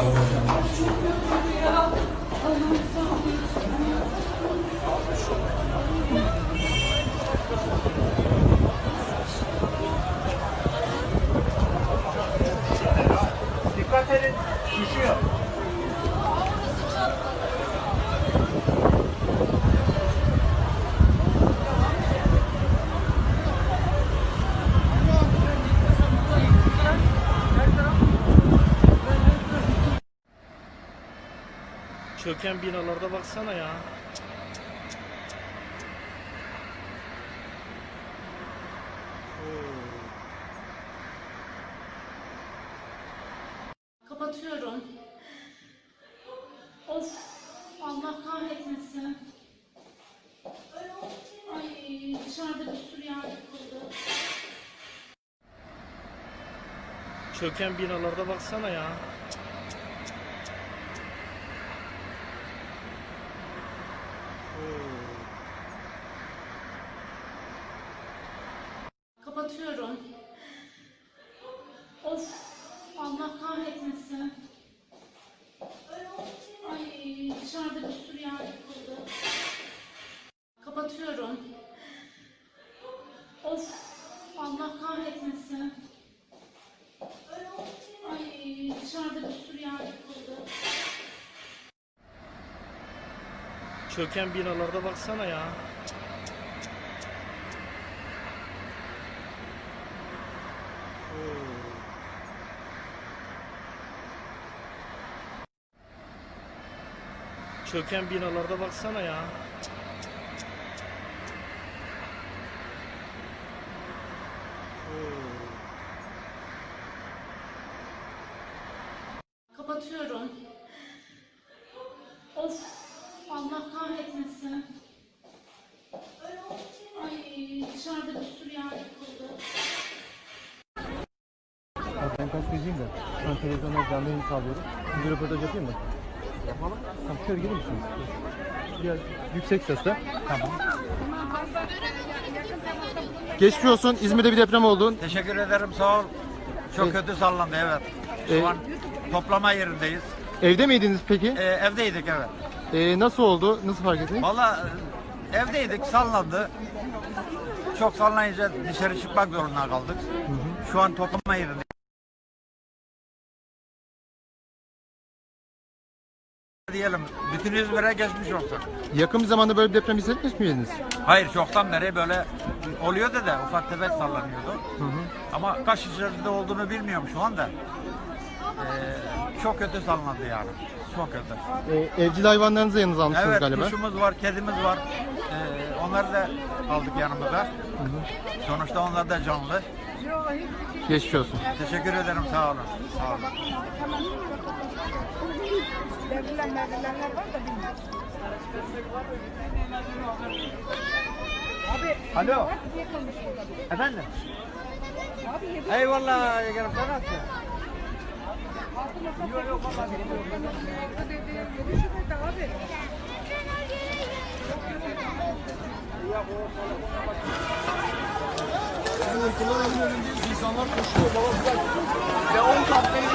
Dikkat Çöken binalarda baksana ya. Kapatıyorum. Of, Allah kahretmesin. Ay, dışarıda bir sürü yer yıkıldı. Çöken binalarda baksana ya. Kapatıyorum. Of, Allah kahretmesin. Ay, dışarıda bir sürü yer yıkıldı. Kapatıyorum. Of, Allah kahretmesin. Ay, dışarıda bir sürü yer yıkıldı. Çöken binalarda baksana ya. Çöken binalarda baksana ya. Kapatıyorum. Of, Allah kahretmesin. Ay, dışarıda bir sürü yer yıkıldı. Ben kaç gözüyüm de. An televizyonda canlı yayın sağlıyorum. Bir röportaj yapayım mı? Yapalım. Tamam şöyle gelir misiniz? Biraz yüksek sesle. Tamam. Geçmiş olsun. İzmir'de bir deprem oldu. Teşekkür ederim sağ ol. Çok kötü sallandı evet. Şu Ee, an toplama yerindeyiz. Evde miydiniz peki? Ee, evdeydik evet. Ee, nasıl oldu? Nasıl fark ettiniz? Valla e, evdeydik sallandı. Çok sallanınca dışarı çıkmak zorunda kaldık. Şu an toplama yerindeyiz. Diyelim. Bütün İzmir'e geçmiş olsun. Yakın bir zamanda böyle bir deprem hissetmiş miydiniz? Hayır çoktan beri böyle oluyordu da ufak tefek sallanıyordu. Ama kaç şiddetinde olduğunu bilmiyorum şu anda. Ee, çok kötü sallandı yani. Çok kötü. Ee, evcil hayvanlarınızı yanınıza almışsınız Evet galiba. kuşumuz var, kedimiz var. Ee, onları da aldık yanımıza. Sonuçta onlar da canlı. Geçmiş olsun. Teşekkür ederim sağ olun. Sağ olun. Alo. Efendim? Eyvallah yeğenim sen nasılsın? Yok yok baba. İnsanlar koşuyor baba bir dakika. Ya 10 kat değil mi?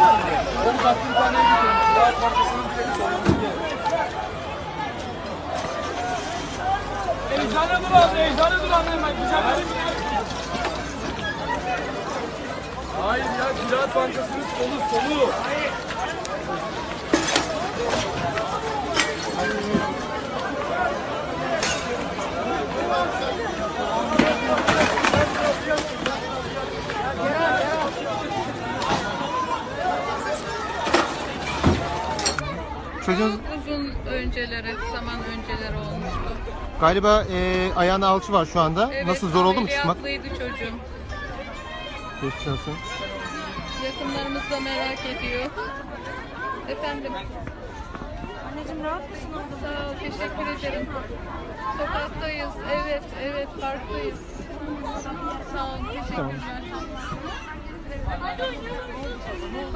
10 kat bir tane Eczane dur abi, eczane dur bir Hayır ya, Ziraat Bankası'nın solu, solu. Çocuğunuz galiba e, ayağına alçı var şu anda. Evet, Nasıl zor oldu mu çıkmak? ameliyatlıydı çocuğum. Geçmiş olsun. Yakınlarımız da merak ediyor. Efendim? Anneciğim rahat mısın Sağ ol, teşekkür ederim. Sokaktayız, evet, evet, parktayız. Sağ ol, teşekkürler. Evet,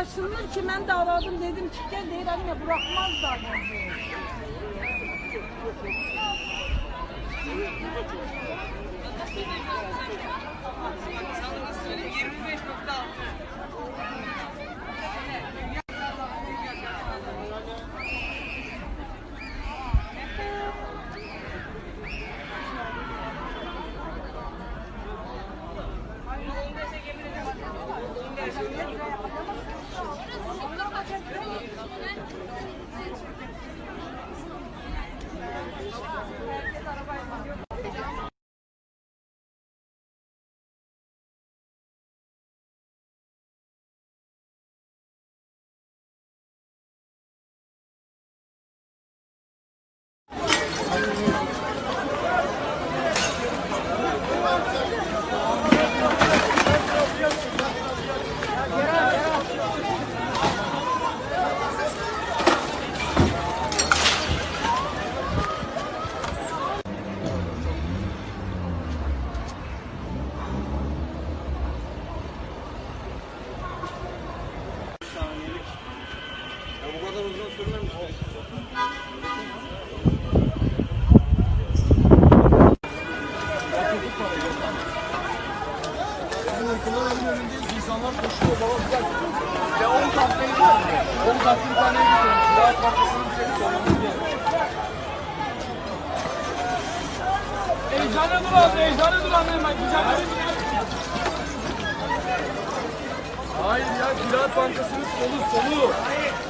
taşınır ki ben de aradım dedim ki gel değil anne bırakmazlar dedi. Sana 25.6. ırkından evin önündeyiz. İnsanlar koşuyor. Babamızlar. Ve 10 kat beni görmüyor. 10 kat bir tane gidiyoruz. Daha farklısını bir şey sormamız Heyecanı duran, heyecanı duran hemen. Heyecanı. Hayır ya, Ziraat Bankası'nın solu, solu. Hayır.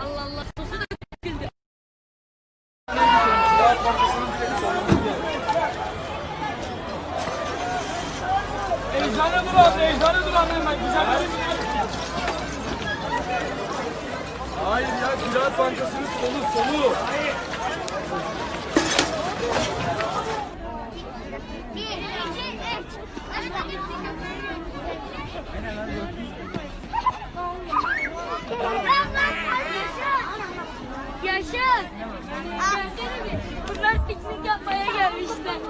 Allah Allah. Sosu da döküldü. Şey. Eczane dur abi, eczane dur anne hemen. Güzel Hayır ya, Ziraat Bankası'nın solu, solu. Bir, iki, üç. Hasan. Bunlar piknik yapmaya gelmişler.